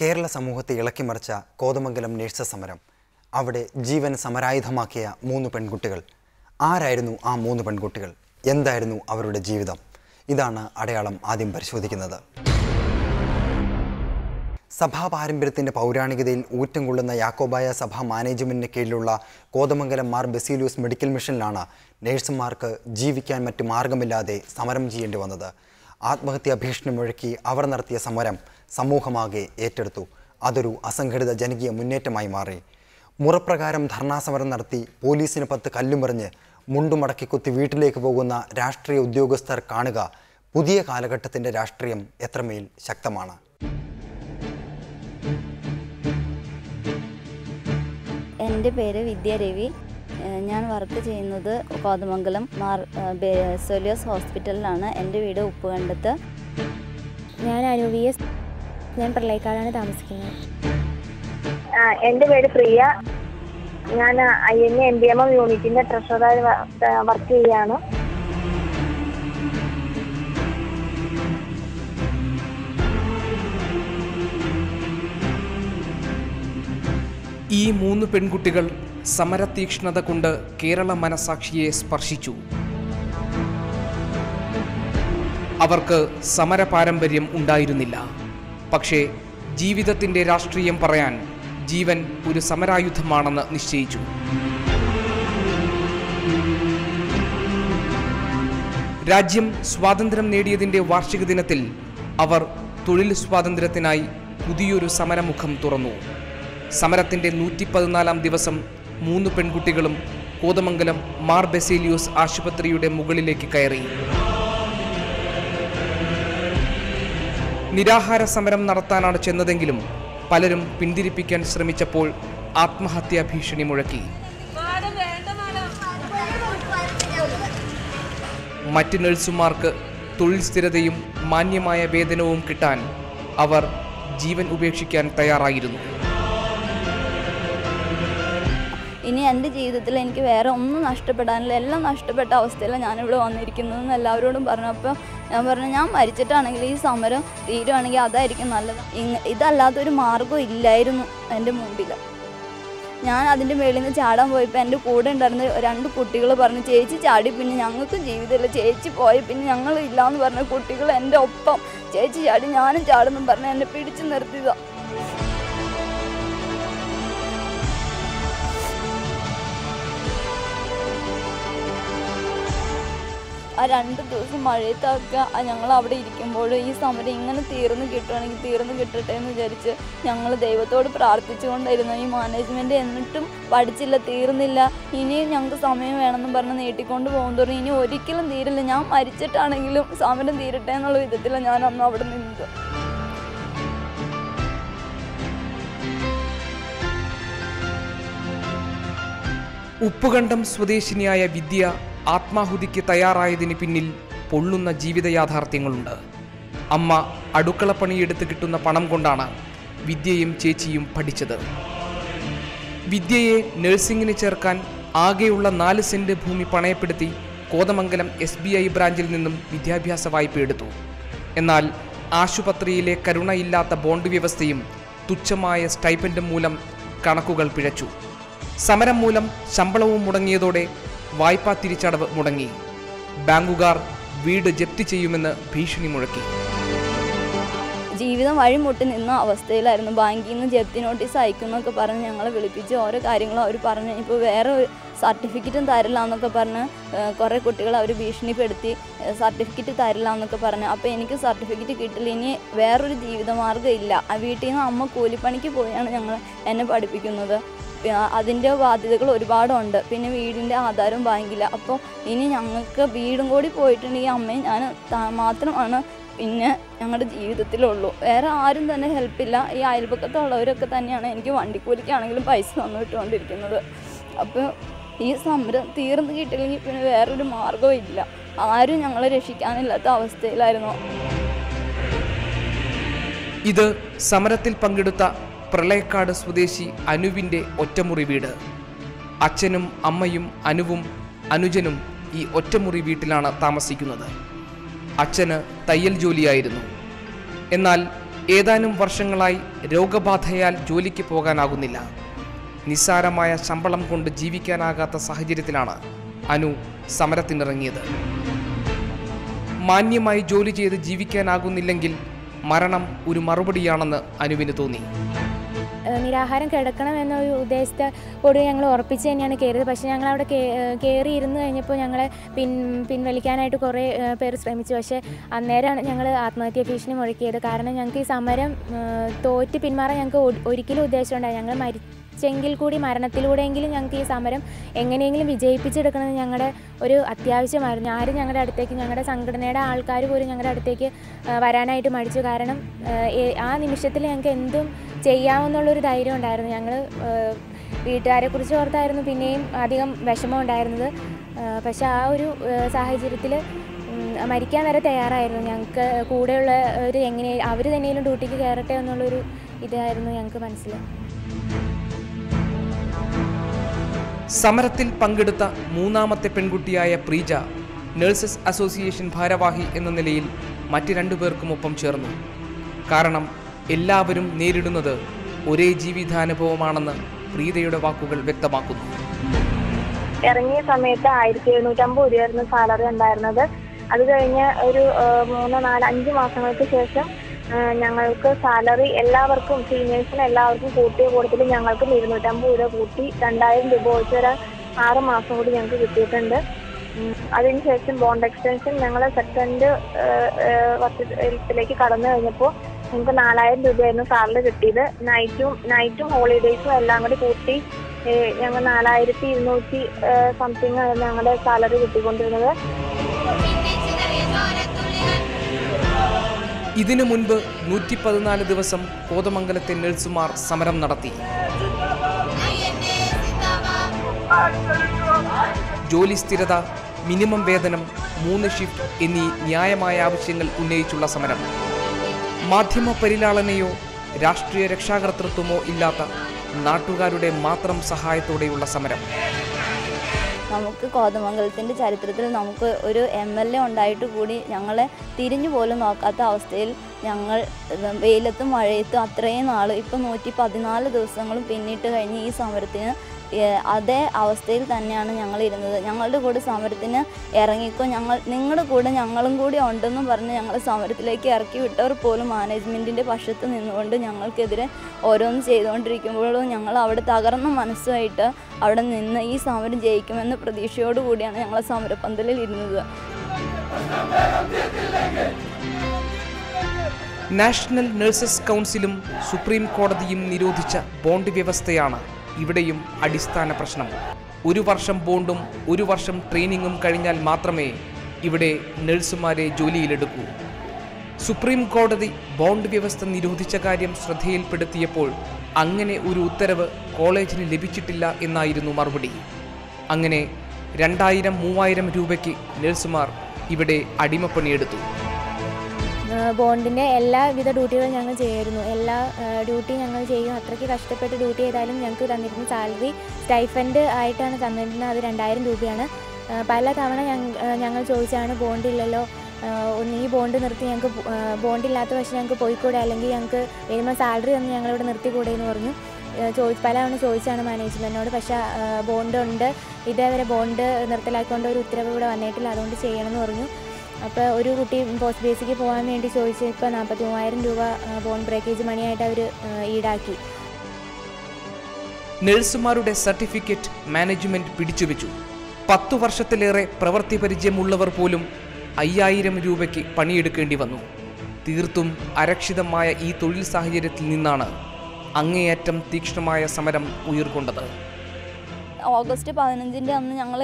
കേരള സമൂഹത്തെ ഇളക്കിമറിച്ച കോതമംഗലം നേഴ്സ സമരം. അവിടെ ജീവൻ സമരായുധമാക്കിയ മൂന്ന് പെൺകുട്ടികൾ. ആരായിരുന്നു ആ മൂന്ന് പെൺകുട്ടികൾ? എന്തായിരുന്നു അവരുടെ ജീവിതം? ഇതാണ് അടയാളം ആദ്യം പരിശോധിക്കുന്നത്. സഭാ പാരമ്പര്യത്തിന്റെ പൗരാണികതയിൽ ഊറ്റം കൊള്ളുന്ന യാക്കോബായ സഭാ മാനേജ്മെന്റിന് കീഴിലുള്ള കോതമംഗലം മാർ ബെസീലൂസ് മെഡിക്കൽ മിഷനിലാണ് നേഴ്സുമാർക്ക് ജീവിക്കാൻ മറ്റു മാർഗമില്ലാതെ സമരം ചെയ്യേണ്ടി വന്നത്. ആത്മഹത്യാ ഭീഷണി മുഴക്കി അവർ നടത്തിയ സമരം സമൂഹമാകെ ഏറ്റെടുത്തു. അതൊരു അസംഘടിത ജനകീയ മുന്നേറ്റമായി മാറി. മുറപ്രകാരം ധർണാസമരം നടത്തി പോലീസിന് പത്ത് കല്ലുമറിഞ്ഞ് മുണ്ടുമടക്കി കുത്തി വീട്ടിലേക്ക് പോകുന്ന രാഷ്ട്രീയ ഉദ്യോഗസ്ഥർ കാണുക പുതിയ കാലഘട്ടത്തിന്റെ രാഷ്ട്രീയം എത്രമേൽ ശക്തമാണ്. എന്റെ പേര് വിദ്യ രവി ഏഹ് ഞാൻ വർക്ക് ചെയ്യുന്നത് കോതമംഗലം മാർ സൊലിയോസ് ഹോസ്പിറ്റലിലാണ്. എന്റെ വീട് ഉപ്പുകണ്ടത്ത്. ഞാൻ അനുവിയ ഞാൻ പ്രളയക്കാടാണ് താമസിക്കുന്നത്. എന്റെ പേര് പ്രിയ. ഞാൻ I N M B M M യൂണിറ്റിന്റെ ട്രഷറായി വർക്ക് ചെയ്യാണ് ഈ മൂന്ന് പെൺകുട്ടികൾ സമരതീക്ഷ്ണത കൊണ്ട് കേരള മനസാക്ഷിയെ സ്പർശിച്ചു. അവർക്ക് സമര പാരമ്പര്യം ഉണ്ടായിരുന്നില്ല. പക്ഷേ ജീവിതത്തിന്റെ രാഷ്ട്രീയം പറയാൻ ജീവൻ ഒരു സമരായുധമാണെന്ന് നിശ്ചയിച്ചു. രാജ്യം സ്വാതന്ത്ര്യം നേടിയതിന്റെ വാർഷിക ദിനത്തിൽ അവർ തൊഴിൽ സ്വാതന്ത്ര്യത്തിനായി പുതിയൊരു സമരമുഖം തുറന്നു. സമരത്തിന്റെ നൂറ്റി പതിനാലാം ദിവസം മൂന്ന് പെൺകുട്ടികളും കോതമംഗലം മാർ ബെസേലിയോസ് ആശുപത്രിയുടെ മുകളിലേക്ക് കയറി. നിരാഹാര സമരം നടത്താനാണ് ചെന്നതെങ്കിലും പലരും പിന്തിരിപ്പിക്കാൻ ശ്രമിച്ചപ്പോൾ ആത്മഹത്യാ ഭീഷണി മുഴക്കി. മറ്റ് നഴ്സുമാർക്ക് തൊഴിൽ സ്ഥിരതയും മാന്യമായ വേതനവും കിട്ടാൻ അവർ ജീവൻ ഉപേക്ഷിക്കാൻ തയ്യാറായിരുന്നു. ഇനി എന്റെ ജീവിതത്തിൽ എനിക്ക് വേറെ ഒന്നും നഷ്ടപ്പെടാനില്ല. എല്ലാം നഷ്ടപ്പെട്ട അവസ്ഥയിലാണ് ഞാനിവിടെ വന്നിരിക്കുന്നതെന്ന് എല്ലാവരോടും പറഞ്ഞപ്പോൾ ഞാൻ പറഞ്ഞു ഞാൻ മരിച്ചിട്ടാണെങ്കിൽ ഈ സമരം തീരുവാണെങ്കിൽ അതായിരിക്കും നല്ലത്. ഇതല്ലാത്തൊരു മാർഗം ഇല്ലായിരുന്നു എന്റെ മുമ്പിൽ. ഞാൻ അതിന്റെ മേളിൽ നിന്ന് ചാടാൻ പോയപ്പോൾ എന്റെ കൂടെ ഉണ്ടായിരുന്ന രണ്ട് കുട്ടികൾ പറഞ്ഞു ചേച്ചി ചാടി പിന്നെ ഞങ്ങൾക്കും ജീവിതമില്ല. ചേച്ചി പോയി പിന്നെ ഞങ്ങൾ ഇല്ലയെന്ന് പറഞ്ഞ കുട്ടികൾ എന്റെ ഒപ്പം. ചേച്ചി ചാടി ഞാനും ചാടുന്നു പറഞ്ഞ് എന്നെ പിടിച്ചു നിർത്തിയതാണ് ആ രണ്ട് ദിവസം മഴയത്തൊക്കെ ഞങ്ങൾ അവിടെ ഇരിക്കുമ്പോൾ ഈ സമരം ഇങ്ങനെ തീർന്നു കിട്ടുവാണെങ്കിൽ തീർന്നു കിട്ടട്ടെ എന്ന് വിചാരിച്ച് ഞങ്ങൾ ദൈവത്തോട് പ്രാർത്ഥിച്ചുകൊണ്ടായിരുന്നു. ഈ മാനേജ്മെന്റ് എന്നിട്ടും പഠിച്ചില്ല തീർന്നില്ല. ഇനിയും ഞങ്ങൾക്ക് സമയം വേണമെന്ന് പറഞ്ഞ് നീട്ടിക്കൊണ്ട് പോകും തോറും ഇനി ഒരിക്കലും തീരില്ല. ഞാൻ മരിച്ചിട്ടാണെങ്കിലും സമരം തീരട്ടെ എന്നുള്ള വിധത്തിലാണ് ഞാൻ അന്ന് അവിടെ നിന്നത്. ഉപ്പുകണ്ടം സ്വദേശിനിയായ വിദ്യ ആത്മാഹുതിക്ക് തയ്യാറായതിന് പിന്നിൽ പൊള്ളുന്ന ജീവിത യാഥാർത്ഥ്യങ്ങളുണ്ട് അമ്മ അടുക്കളപ്പണിയെടുത്ത് കിട്ടുന്ന പണം കൊണ്ടാണ് വിദ്യയും ചേച്ചിയും പഠിച്ചത്. വിദ്യയെ നഴ്സിംഗിന് ചേർക്കാൻ ആകെയുള്ള നാല് സെന്റ് ഭൂമി പണയപ്പെടുത്തി കോതമംഗലം എസ് ബി ഐ ബ്രാഞ്ചിൽ നിന്നും വിദ്യാഭ്യാസ വായ്പ എടുത്തു. എന്നാൽ ആശുപത്രിയിലെ കരുണയില്ലാത്ത ബോണ്ട് വ്യവസ്ഥയും തുച്ഛമായ സ്റ്റൈപ്പൻഡും മൂലം കണക്കുകൾ പിഴച്ചു. സമരം മൂലം ശമ്പളവും മുടങ്ങിയതോടെ വായ്പാ തിരിച്ചടവ് മുടങ്ങി. ബാങ്കുകാർ വീട് ജപ്തി ചെയ്യുമെന്ന് ഭീഷണി മുഴക്കി. ജീവിതം വഴിമുട്ടി നിന്ന അവസ്ഥയിലായിരുന്നു ബാങ്കിൽ നിന്ന് ജപ്തി നോട്ടീസ് അയക്കുമെന്നൊക്കെ പറഞ്ഞ് ഞങ്ങളെ വിളിപ്പിച്ച് ഓരോ കാര്യങ്ങളും അവർ പറഞ്ഞു. ഇപ്പോൾ വേറെ സർട്ടിഫിക്കറ്റും തരില്ല എന്നൊക്കെ പറഞ്ഞ് കുറേ കുട്ടികൾ അവർ ഭീഷണിപ്പെടുത്തി സർട്ടിഫിക്കറ്റ് തരില്ല എന്നൊക്കെ പറഞ്ഞ്. അപ്പോൾ എനിക്ക് സർട്ടിഫിക്കറ്റ് കിട്ടില്ല ഇനി വേറൊരു ജീവിതമാർഗം ഇല്ല. വീട്ടിൽ നിന്ന് അമ്മ കൂലിപ്പണിക്ക് പോയാണ് ഞങ്ങൾ എന്നെ പഠിപ്പിക്കുന്നത്. അതിന്റെ ബാധ്യതകൾ ഒരുപാടുണ്ട്. പിന്നെ വീടിന്റെ ആധാരവും ബാങ്കില്ല. അപ്പോൾ ഇനി ഞങ്ങൾക്ക് വീടും കൂടി പോയിട്ടുണ്ടെങ്കിൽ അമ്മയും ഞാൻ മാത്രമാണ് പിന്നെ ഞങ്ങളുടെ ജീവിതത്തിലുള്ളൂ. വേറെ ആരും തന്നെ ഹെൽപ്പില്ല ഈ അയൽപക്കത്തുള്ളവരൊക്കെ തന്നെയാണ് എനിക്ക് വണ്ടിക്കൂലിക്കാണെങ്കിലും പൈസ തന്നു വിട്ടുകൊണ്ടിരിക്കുന്നത് അപ്പോൾ ഈ സമരം തീർന്നു കിട്ടില്ലെങ്കിൽ പിന്നെ വേറൊരു മാർഗവും ഇല്ല. ആരും ഞങ്ങളെ രക്ഷിക്കാനില്ലാത്ത അവസ്ഥയിലായിരുന്നു. ഇത് സമരത്തിൽ പങ്കെടുത്ത പ്രളയക്കാട് സ്വദേശി അനുവിന്റെ ഒറ്റമുറി വീട്. അച്ഛനും അമ്മയും അനുവും അനുജനും ഈ ഒറ്റമുറി വീട്ടിലാണ് താമസിക്കുന്നത്. അച്ഛന് തയ്യൽ ജോലിയായിരുന്നു. എന്നാൽ ഏതാനും വർഷങ്ങളായി രോഗബാധയാൽ ജോലിക്ക് പോകാനാകുന്നില്ല. നിസ്സാരമായ ശമ്പളം കൊണ്ട് ജീവിക്കാനാകാത്ത സാഹചര്യത്തിലാണ് അനു സമരത്തിനിറങ്ങിയത്. മാന്യമായി ജോലി ചെയ്ത് ജീവിക്കാനാകുന്നില്ലെങ്കിൽ മരണം ഒരു മറുപടിയാണെന്ന് അനുവിന് തോന്നി. നിരാഹാരം കിടക്കണം എന്നൊരു ഉദ്ദേശത്തോട് ഞങ്ങൾ ഉറപ്പിച്ച് തന്നെയാണ് കയറിയത്. പക്ഷേ ഞങ്ങൾ അവിടെ കയറി ഇരുന്ന് കഴിഞ്ഞപ്പോൾ ഞങ്ങളെ പിൻ പിൻവലിക്കാനായിട്ട് കുറേ പേർ ശ്രമിച്ചു. പക്ഷേ അന്നേരമാണ് ഞങ്ങൾ ആത്മഹത്യാ ഭീഷണി മുഴക്കിയത്. കാരണം ഞങ്ങൾക്ക് ഈ സമരം തോറ്റ് പിന്മാറാൻ ഞങ്ങൾക്ക് ഒരിക്കലും ഉദ്ദേശമുണ്ടായി ഞങ്ങൾ മരിച്ചെങ്കിൽ കൂടി മരണത്തിലൂടെയെങ്കിലും ഞങ്ങൾക്ക് ഈ സമരം എങ്ങനെയെങ്കിലും വിജയിപ്പിച്ചെടുക്കണമെന്ന് ഞങ്ങളുടെ ഒരു അത്യാവശ്യമായിരുന്നു. ആരും ഞങ്ങളുടെ അടുത്തേക്ക് ഞങ്ങളുടെ സംഘടനയുടെ ആൾക്കാർ പോലും ഞങ്ങളുടെ അടുത്തേക്ക് വരാനായിട്ട് മടിച്ചു. കാരണം ആ നിമിഷത്തിൽ ഞങ്ങൾക്ക് എന്തും ചെയ്യാമെന്നുള്ളൊരു ധൈര്യം ഉണ്ടായിരുന്നു. ഞങ്ങൾ വീട്ടുകാരെ കുറിച്ച് ഓർത്തായിരുന്നു. പിന്നെയും അധികം വിഷമം ഉണ്ടായിരുന്നത്. പക്ഷെ ആ ഒരു സാഹചര്യത്തിൽ മരിക്കാൻ വരെ തയ്യാറായിരുന്നു. ഞങ്ങൾക്ക് കൂടെയുള്ള ഒരു എങ്ങനെ അവർ തന്നെയും ഡ്യൂട്ടിക്ക് കയറട്ടെ എന്നുള്ളൊരു ഇതായിരുന്നു ഞങ്ങൾക്ക് മനസ്സിലായി സമരത്തിൽ പങ്കെടുത്ത മൂന്നാമത്തെ പെൺകുട്ടിയായ പ്രീജ നഴ്സസ് അസോസിയേഷൻ ഭാരവാഹി എന്ന നിലയിൽ മറ്റ് രണ്ടുപേർക്കുമൊപ്പം ചേർന്നു. കാരണം എല്ലാവരും നേരിടുന്നത് ഒരേ ജീവിതാനുഭവമാണെന്ന് പ്രീതയുടെ വാക്കുകൾ വ്യക്തമാക്കുന്നു. ഇറങ്ങിയ സമയത്ത് ആയിരത്തി എഴുന്നൂറ്റമ്പത് രൂപയായിരുന്നു സാലറി ഉണ്ടായിരുന്നത്. അത് കഴിഞ്ഞ് ഒരു മൂന്ന് നാല് അഞ്ച് മാസങ്ങൾക്ക് ശേഷം ഞങ്ങൾക്ക് സാലറി എല്ലാവർക്കും സീനിയേഴ്സിന് എല്ലാവർക്കും കൂട്ടിയ കൂട്ടത്തിൽ ഞങ്ങൾക്കും ഇരുന്നൂറ്റമ്പത് രൂപ കൂട്ടി രണ്ടായിരം രൂപ വെച്ച് ഒരു ആറ് മാസം കൂടി ഞങ്ങൾക്ക് കിട്ടിയിട്ടുണ്ട്. അതിനുശേഷം ബോണ്ട് എക്സ്റ്റൻഷൻ ഞങ്ങൾ സെക്കൻഡ് വർഷത്തിലേക്ക് കടന്നു കഴിഞ്ഞപ്പോൾ ഞങ്ങൾക്ക് നാലായിരം രൂപയായിരുന്നു സാലറി കിട്ടിയത്. നൈറ്റും നൈറ്റും ഹോളിഡേയ്സും എല്ലാം കൂടി കൂട്ടി ഞങ്ങൾ നാലായിരത്തി ഇരുന്നൂറ്റി സംതിങ് ആയിരുന്നു ഞങ്ങളുടെ സാലറി കിട്ടിക്കൊണ്ടിരുന്നത്. ഇതിനു മുൻപ് നൂറ്റി പതിനാല് ദിവസം കോതമംഗലത്തെ നഴ്സുമാർ സമരം നടത്തി. ജോലി സ്ഥിരത മിനിമം വേതനം മൂന്ന് ഷിഫ്റ്റ് എന്നീ ന്യായമായ ആവശ്യങ്ങൾ ഉന്നയിച്ചുള്ള സമരം. മാധ്യമ പരിലാളനയോ രാഷ്ട്രീയ രക്ഷാകർത്തൃത്വമോ ഇല്ലാത്ത നാട്ടുകാരുടെ മാത്രം സഹായത്തോടെയുള്ള സമരം. നമുക്ക് കോതമംഗലത്തിന്റെ ചരിത്രത്തിൽ നമുക്ക് ഒരു എം എൽ എ ഉണ്ടായിട്ട് കൂടി ഞങ്ങളെ തിരിഞ്ഞു പോലും നോക്കാത്ത അവസ്ഥയിൽ ഞങ്ങൾ വെയിലത്തും മഴയത്തും അത്രയും നാൾ ഇപ്പം നൂറ്റി പതിനാല് ദിവസങ്ങളും പിന്നിട്ട് കഴിഞ്ഞ് ഈ സമരത്തിന് അതേ അവസ്ഥയിൽ തന്നെയാണ് ഞങ്ങൾ ഇരുന്നത്. ഞങ്ങളുടെ കൂടെ സമരത്തിന് ഇറങ്ങിക്കോ. ഞങ്ങൾ നിങ്ങളുടെ കൂടെ ഞങ്ങളും കൂടി ഉണ്ടെന്നും പറഞ്ഞ് ഞങ്ങൾ സമരത്തിലേക്ക് ഇറക്കി വിട്ടവർ പോലും മാനേജ്മെന്റിന്റെ പക്ഷത്ത് നിന്നുകൊണ്ട് ഞങ്ങൾക്കെതിരെ ഓരോന്നും ചെയ്തുകൊണ്ടിരിക്കുമ്പോഴും ഞങ്ങൾ അവിടെ തകർന്ന മനസ്സുമായിട്ട് അവിടെ നിന്ന് ഈ സമരം ജയിക്കുമെന്ന പ്രതീക്ഷയോടു കൂടിയാണ് ഞങ്ങൾ സമരപ്പന്തലിൽ ഇരുന്നത്. നാഷണൽ നഴ്സസ് കൗൺസിലും സുപ്രീം കോടതിയും നിരോധിച്ച ബോണ്ട് വ്യവസ്ഥയാണ് ഇവിടെയും അടിസ്ഥാന പ്രശ്നം. ഒരു വർഷം ബോണ്ടും ഒരു വർഷം ട്രെയിനിങ്ങും കഴിഞ്ഞാൽ മാത്രമേ ഇവിടെ നഴ്സുമാരെ ജോലിയിലെടുക്കൂ. സുപ്രീം കോടതി ബോണ്ട് വ്യവസ്ഥ നിരോധിച്ച കാര്യം ശ്രദ്ധയിൽപ്പെടുത്തിയപ്പോൾ അങ്ങനെ ഒരു ഉത്തരവ് കോളേജിന് ലഭിച്ചിട്ടില്ല എന്നായിരുന്നു മറുപടി. അങ്ങനെ രണ്ടായിരം മൂവായിരം രൂപയ്ക്ക് നഴ്സുമാർ ഇവിടെ അടിമപ്പണിയെടുത്തു. ബോണ്ടിന്റെ എല്ലാവിധ ഡ്യൂട്ടികളും ഞങ്ങൾ ചെയ്യുമായിരുന്നു. എല്ലാ ഡ്യൂട്ടിയും ഡ്യൂട്ടി ഞങ്ങൾ ചെയ്യും അത്രയ്ക്ക് കഷ്ടപ്പെട്ട് ഡ്യൂട്ടി ചെയ്താലും ഞങ്ങൾക്ക് തന്നിരുന്ന സാലറി സ്റ്റൈഫൻഡ് ആയിട്ടാണ് തന്നിരുന്നത്. അത് രണ്ടായിരം രൂപയാണ്. പല തവണ ഞങ്ങൾ ചോദിച്ചാണ് ബോണ്ടില്ലല്ലോ ഒന്ന് ഈ ബോണ്ട് നിർത്തി ഞങ്ങൾക്ക് ബോണ്ടില്ലാത്ത പക്ഷേ ഞങ്ങൾക്ക് പോയിക്കൂടെ? അല്ലെങ്കിൽ ഞങ്ങൾക്ക് വരുമ്പോൾ സാലറി തന്നെ ഞങ്ങളിവിടെ നിർത്തിക്കൂടെ എന്ന് പറഞ്ഞു ചോദിച്ച് പല തവണ ചോദിച്ചാണ് മാനേജ്മെന്റിനോട് പക്ഷേ ബോണ്ട് ഉണ്ട് ഇതേവരെ ബോണ്ട് നിർത്തലാക്കിക്കൊണ്ട് ഒരു ഉത്തരവ് ഇവിടെ വന്നിട്ടില്ല. അതുകൊണ്ട് ചെയ്യണമെന്ന് പറഞ്ഞു. അപ്പോൾ ഒരു കുട്ടി പോസ്റ്റ് ബേസിക്ക് പോകാൻ വേണ്ടി ചോദിച്ച് ഇപ്പോൾ നാൽപ്പത്തി മൂവായിരം രൂപ ബോൺ ബ്രേക്കേജ് മണിയായിട്ട് അവർ ഈടാക്കി. നഴ്സുമാരുടെ സർട്ടിഫിക്കറ്റ് മാനേജ്മെന്റ് പിടിച്ചുവെച്ചു. പത്തു വർഷത്തിലേറെ പ്രവൃത്തി പരിചയമുള്ളവർ പോലും അയ്യായിരം രൂപയ്ക്ക് പണിയെടുക്കേണ്ടി വന്നു. തീർത്തും അരക്ഷിതമായ ഈ തൊഴിൽ സാഹചര്യത്തിൽ നിന്നാണ് അങ്ങേയറ്റം തീക്ഷ്ണമായ സമരം ഉയർക്കൊണ്ടത്. ഓഗസ്റ്റ് പതിനഞ്ചിന്റെ അന്ന് ഞങ്ങൾ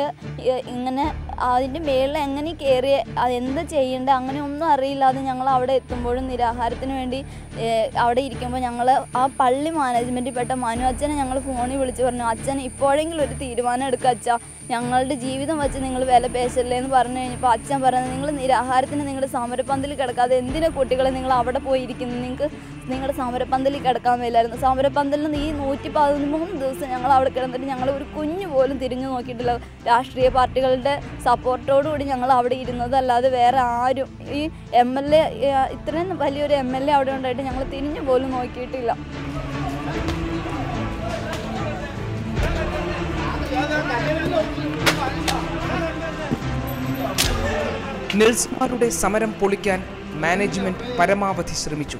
ഇങ്ങനെ അതിന്റെ മേളിൽ എങ്ങനെ കയറി എന്താ ചെയ്യേണ്ടത് അങ്ങനെ ഒന്നും അറിയില്ലാതെ ഞങ്ങൾ അവിടെ എത്തുമ്പോഴും നിരാഹാരത്തിന് വേണ്ടി അവിടെ ഇരിക്കുമ്പോൾ ഞങ്ങൾ ആ പള്ളി മാനേജ്മെന്റിൽ പെട്ട മനു അച്ഛനെ ഞങ്ങൾ ഫോണിൽ വിളിച്ച് പറഞ്ഞു അച്ഛൻ ഇപ്പോഴെങ്കിലും ഒരു തീരുമാനം എടുക്കുക അച്ഛാ ഞങ്ങളുടെ ജീവിതം വെച്ച് നിങ്ങൾ വില പേശല്ലേ എന്ന് പറഞ്ഞു കഴിഞ്ഞപ്പോൾ അച്ഛൻ പറഞ്ഞത് നിങ്ങൾ നിരാഹാരത്തിന് നിങ്ങളുടെ സമരപ്പന്തിൽ കിടക്കാതെ എന്തിനാ കുട്ടികളെ നിങ്ങൾ അവിടെ പോയിരിക്കുന്നു നിങ്ങൾക്ക് നിങ്ങളുടെ സമരപ്പന്തലിൽ കിടക്കാൻ വയ്യായിരുന്നു സമരപ്പന്തലിൽ നിന്ന് ഈ നൂറ്റി പതിമൂന്ന് ദിവസം ഞങ്ങൾ അവിടെ കിടന്നിട്ട് ഞങ്ങൾ ഒരു കുഞ്ഞു പോലും തിരിഞ്ഞു നോക്കിയിട്ടില്ല. രാഷ്ട്രീയ പാർട്ടികളുടെ സപ്പോർട്ടോടുകൂടി ഞങ്ങൾ അവിടെ ഇരുന്നതല്ലാതെ വേറെ ആരും ഈ എം എൽ എ ഇത്രയും വലിയൊരു എം എൽ എ അവിടെ ഉണ്ടായിട്ട് ഞങ്ങൾ തിരിഞ്ഞു പോലും നോക്കിയിട്ടില്ല. നഴ്സുമാരുടെ സമരം പൊളിക്കാൻ മാനേജ്മെന്റ് പരമാവധി ശ്രമിച്ചു.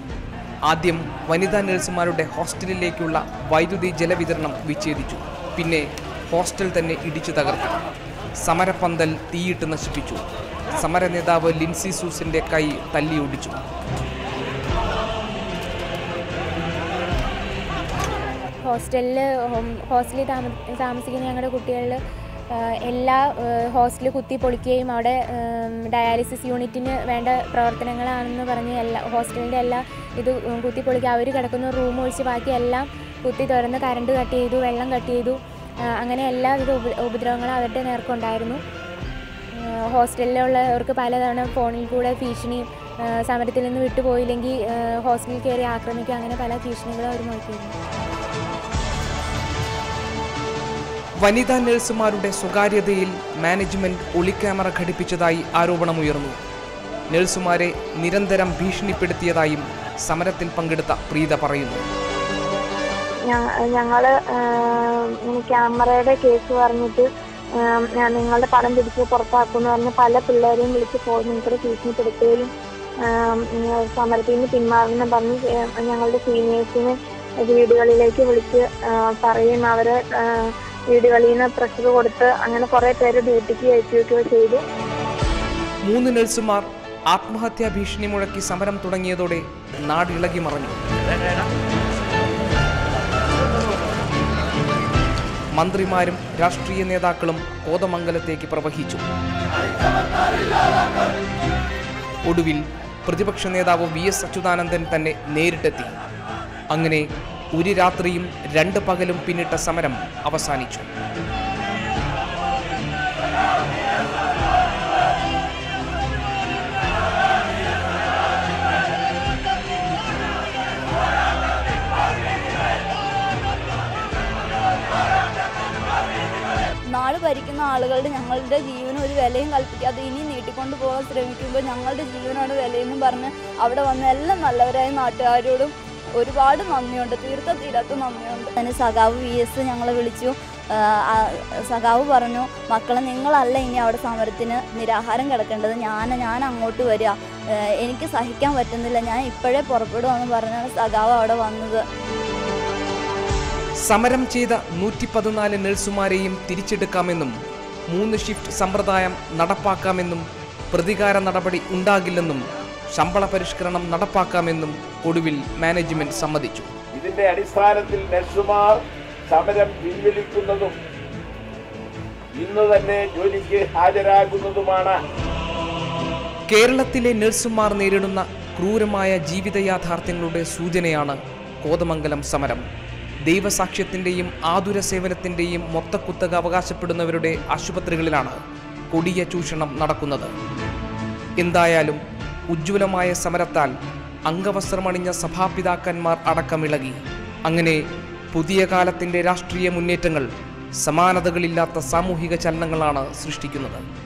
ആദ്യം വനിതാ നഴ്സുമാരുടെ ഹോസ്റ്റലിലേക്കുള്ള വൈദ്യുതി ജലവിതരണം വിച്ഛേദിച്ചു. പിന്നെ ഹോസ്റ്റൽ തന്നെ ഇടിച്ചു തകർത്തു. സമരപ്പന്തൽ തീയിട്ട് നശിപ്പിച്ചു. സമര നേതാവ് ലിൻസി സൂസിന്റെ കൈ തല്ലിയൊടിച്ചു ഹോസ്റ്റലിൽ ഹോസ്റ്റലിൽ താമസിക്കുന്ന ഞങ്ങളുടെ കുട്ടികളിൽ എല്ലാ ഹോസ്റ്റൽ കുത്തി പൊളിക്കുകയും അവിടെ ഡയാലിസിസ് യൂണിറ്റിന് വേണ്ട പ്രവർത്തനങ്ങളാണെന്ന് പറഞ്ഞ് എല്ലാ ഹോസ്റ്റലിന്റെ എല്ലാ ഇത് കുത്തി പൊളിക്കുക അവർ കിടക്കുന്ന റൂം ഒഴിച്ച് ബാക്കി എല്ലാം കുത്തി തുറന്ന് കറണ്ട് കട്ട് ചെയ്തു വെള്ളം കട്ട് ചെയ്തു അങ്ങനെ എല്ലാവിധ ഉപ ഉപദ്രവങ്ങളും അവരുടെ നേർക്കുണ്ടായിരുന്നു ഹോസ്റ്റലിലുള്ളവർക്ക് പലതവണ ഫോണിൽ കൂടെ ഭീഷണിയും സമരത്തിൽ നിന്ന് വിട്ടുപോയില്ലെങ്കിൽ ഹോസ്റ്റലിൽ കയറി ആക്രമിക്കുക അങ്ങനെ പല ഭീഷണികളും അവർ നോക്കിയിരുന്നു വനിതാ നഴ്സുമാരുടെ സ്വകാര്യതയിൽ മാനേജ്മെന്റ് ഒളിക്യാമറ ഘടിപ്പിച്ചതായി ആരോപണമുയർന്നു. നഴ്സുമാരെ നിരന്തരം ഭീഷണിപ്പെടുത്തിയതായും സമരത്തിൽ പങ്കെടുത്ത പ്രീത പറയുന്നു. ഞങ്ങൾ ക്യാമറയുടെ കേസ് പറഞ്ഞിട്ട് നിങ്ങളുടെ പടം പിടിച്ച് പുറത്താക്കുമെന്ന് പറഞ്ഞ് പല പിള്ളേരെയും വിളിച്ച് ഫോണിൽ ഭീഷണിപ്പെടുത്തുകയും സമരത്തിൽ നിന്ന് പിന്മാറുന്ന പറഞ്ഞ് ഞങ്ങളുടെ സീനിയേഴ്സിനെ വീടുകളിലേക്ക് വിളിച്ച് പറയും അവരെ വീടുകളിൽ നിന്ന് പ്രഷർ കൊടുത്ത് അങ്ങനെ കുറെ പേര് ഡ്യൂട്ടിക്ക് കയറ്റുകയൊക്കെ ചെയ്തു. മൂന്ന് നഴ്സുമാർ ആത്മഹത്യാ ഭീഷണി മുഴക്കി സമരം തുടങ്ങിയതോടെ നാടിളകി മറഞ്ഞു. മന്ത്രിമാരും രാഷ്ട്രീയ നേതാക്കളും കോതമംഗലത്തേക്ക് പ്രവഹിച്ചു. ഒടുവിൽ പ്രതിപക്ഷ നേതാവ് വി എസ് അച്യുതാനന്ദൻ തന്നെ നേരിട്ടെത്തി. അങ്ങനെ ഒരു രാത്രിയും രണ്ട് പകലും പിന്നിട്ട സമരം അവസാനിച്ചു. നാട് ഭരിക്കുന്ന ആളുകളുടെ ഞങ്ങളുടെ ജീവന് ഒരു വിലയും കൽപ്പിക്കാതെ ഇനി നീട്ടിക്കൊണ്ടു പോകാൻ ശ്രമിക്കുമ്പോൾ ഞങ്ങളുടെ ജീവനാണ് വിലയെന്നും പറഞ്ഞ് അവിടെ വന്ന എല്ലാ നല്ലവരായ നാട്ടുകാരോടും ഒരുപാട് നന്ദിയുണ്ട്. തീർത്ഥം തീരാത്ത നന്ദിയുണ്ട്. അതിന് സഖാവ് വി എസ് ഞങ്ങളെ വിളിച്ചു. സഖാവ് പറഞ്ഞു മക്കളെ നിങ്ങളല്ല ഇനി അവിടെ സമരത്തിന് നിരാഹാരം കിടക്കേണ്ടത്. ഞാൻ ഞാൻ അങ്ങോട്ട് വരിക. എനിക്ക് സഹിക്കാൻ പറ്റുന്നില്ല. ഞാൻ ഇപ്പോഴേ പുറപ്പെടുവാന്ന് പറഞ്ഞാണ് സഖാവ് അവിടെ വന്നത്. സമരം ചെയ്ത നൂറ്റി പതിനാല് നഴ്സുമാരെയും തിരിച്ചെടുക്കാമെന്നും മൂന്ന് ഷിഫ്റ്റ് സമ്പ്രദായം നടപ്പാക്കാമെന്നും പ്രതികാര നടപടി ഉണ്ടാകില്ലെന്നും ശമ്പള പരിഷ്കരണം നടപ്പാക്കാമെന്നും ഒടുവിൽ മാനേജ്മെന്റ് സമ്മതിച്ചു. ഇതിന്റെ അടിസ്ഥാനത്തിൽ നഴ്സുമാർ സമരം പിൻവലിക്കുന്നതും ഇന്ന് തന്നെ ജോലിക്ക് ഹാജരാകുന്നതുമാണ്. കേരളത്തിലെ നഴ്സുമാർ നേരിടുന്ന ക്രൂരമായ ജീവിത യാഥാർത്ഥ്യങ്ങളുടെ സൂചനയാണ് കോതമംഗലം സമരം. ദൈവസാക്ഷ്യത്തിന്റെയും ആതുര സേവനത്തിന്റെയും മൊത്തക്കുത്തക അവകാശപ്പെടുന്നവരുടെ ആശുപത്രികളിലാണ് കൊടിയ ചൂഷണം നടക്കുന്നത്. എന്തായാലും ഉജ്ജ്വലമായ സമരത്താൽ അംഗവസ്ത്രമണിഞ്ഞ സഭാപിതാക്കന്മാർ അടക്കമിളകി. അങ്ങനെ പുതിയ കാലത്തിന്റെ രാഷ്ട്രീയ മുന്നേറ്റങ്ങൾ സമാനതകളില്ലാത്ത സാമൂഹിക ചലനങ്ങളാണ് സൃഷ്ടിക്കുന്നത്.